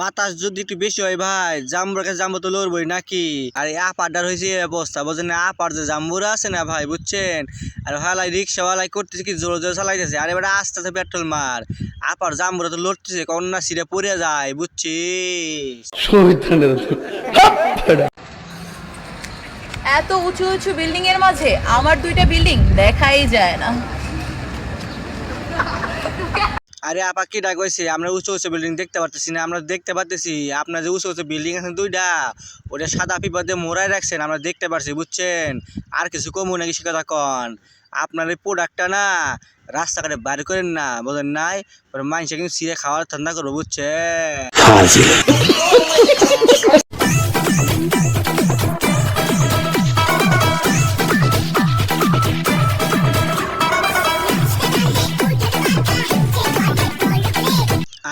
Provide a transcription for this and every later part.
বাতাস যদি একটু বেশি হয় ভাই জাম্বুর কাছে জাম্বু তো লড়বই নাকি? আর এই আপারটার হয়েছে এই অবস্থা বুঝছেন না? আপার যে জাম্বুরা আছে না ভাই বুঝছেন? আর হালাই রিক্সাওয়ালাই করতেছে কি জোরে জোরে চালাইতেছে? আর এবার আস্তে আস্তে পেট্রোল মার। আপার জাম্বুরা তো লড়তেছে কখন না সিরে পড়ে যায় বুঝছিস? এত উঁচু উঁচু বিল্ডিং এর মাঝে আমার দুইটা বিল্ডিং দেখাই যায় না। আরে আপা, কি ডাক হয়েছে আমরা উঁচু উঁচু বিল্ডিং দেখতে পারতেছি না, আমরা দেখতে পারতেছি। আপনার যে উঁচু উঁচু বিল্ডিং আছে দুইটা, ওটা সাদা পিপার দিয়ে মোড়াই রাখছেন, আমরা দেখতে পারছি, বুঝছেন? আর কিছু কমু নাকি সে কথা কন? আপনার এই প্রোডাক্টটা না, রাস্তাঘাটে বাইর করেন না বোঝেন নাই মানুষে কিন্তু সিরে খাওয়ার ঠান্ডা করব, বুঝছেন?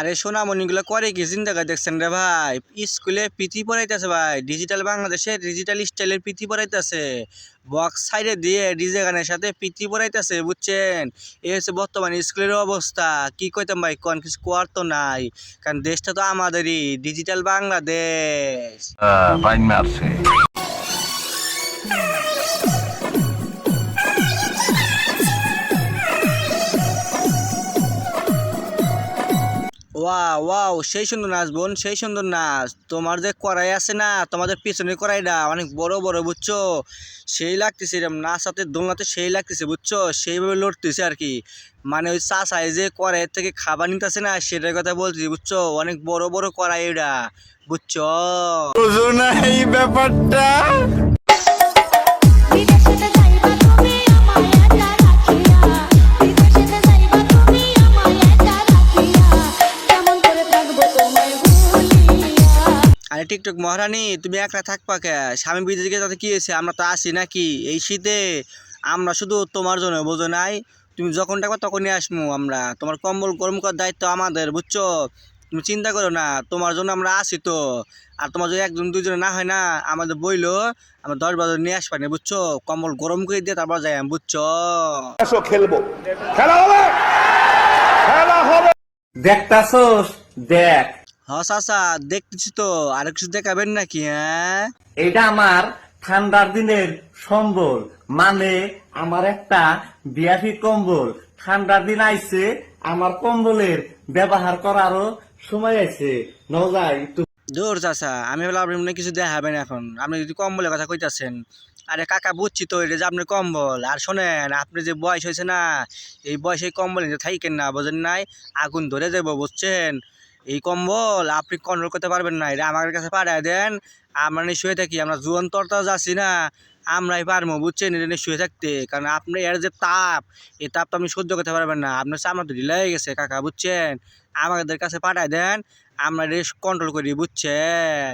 আরে সোনামণিগুলো করে কি? চিন্তা দেখছেন রে ভাই? স্কুলে পিথি পড়াইতেছে ভাই। ডিজিটাল বাংলাদেশে ডিজিটাল স্টাইলের পিথি পড়াইতেছে বক্স সাইডে দিয়ে ডিজে গানের সাথে পিথি পড়াইতেছে বুঝছেন? এই হচ্ছে বর্তমানে স্কুলের অবস্থা। কি কইতাম ভাই? কোন কিছু কর তো নাই। কারণ দেশটা তো আমাদেরই। ডিজিটাল বাংলাদেশ। Mercy. ওয়াও, সেই সুন্দর নাচ বোন, সেই সুন্দর নাচ। তোমার যে কড়াই আছে না, তোমাদের পিছনের কড়াইটা অনেক বড় বড়, বুঝছ? সেই লাগতেছে এরকম নাচাতে দোলনাতে সেই লাগতেছে, বুঝছ? সেইভাবে লড়তেছে আর কি। মানে ওই চাষায় যে কড়াইয়ের থেকে খাবার নিতেছে না, সেটার কথা বলছি বুঝছ? অনেক বড় বড় কড়াই এটা বুঝছ? বিদেশেতে আরে টিকটক মহারানী তুমি একলা থাকবা কে? স্বামী বিদেশে গিয়ে তাতে কি হয়েছে? আমরা তো আসি নাকি? এই শীতে আমরা শুধু তোমার জন্য বোঝো নাই? তুমি যখন ডাকবা তখনই আসব আমরা। তোমার কম্বল গরম করার দায়িত্ব আমাদের বুঝছ? তুমি চিন্তা করো না তোমার জন্য আমরা আসি তো। আর তোমার যদি একজন দুইজনে না হয় না আমাদের বইলো আমরা দশ বাজার নিয়ে আসবা না বুঝছ? কম্বল গরম করে দিয়ে তারপর যাই বুঝছ? এসো খেলব। খেলা হবে! খেলা হবে! দেখতাছস? দেখ। হ চাচা দেখতেছি তো। আর কিছু দেখাবেন নাকি হ্যাঁ? এটা আমার ঠান্ডার দিনের সম্বল। মানে আমার একটা বিয়াফি কম্বল। ঠান্ডার দিন আইছে আমার কম্বলের ব্যবহার করারও সময় আছে নজাই একটু। দূর চাচা আমি বলে আপনি মনে কিছু দেখাবেন এখন। আপনি যদি কম্বলের কথা কইতাছেন আরে কাকা বুঝছি তো এটা যে আপনার কম্বল। আর শোনেন আপনি যে বয়স হয়েছে না এই বয়সে কম্বল থাকেন না বোঝেন নাই? আগুন ধরে যাব বুঝছেন? এই কম্বল আপনি কন্ট্রোল করতে পারবেন না, এটা আমাদের কাছে পাঠায় দেন, আমরা নিয়ে শুয়ে থাকি, আমরা জুয়ান তরতা যাচ্ছি না, আমরাই পারব, বুঝছেন? এটা নিয়ে শুয়ে থাকতে, কারণ আপনি এর যে তাপ, এই তাপ তো আপনি সহ্য করতে পারবেন না, আপনার সামনে তো ঢিলা হয়ে গেছে, কাকা, বুঝছেন? আমাদের কাছে পাঠায় দেন, আমরা এটা কন্ট্রোল করি, বুঝছেন?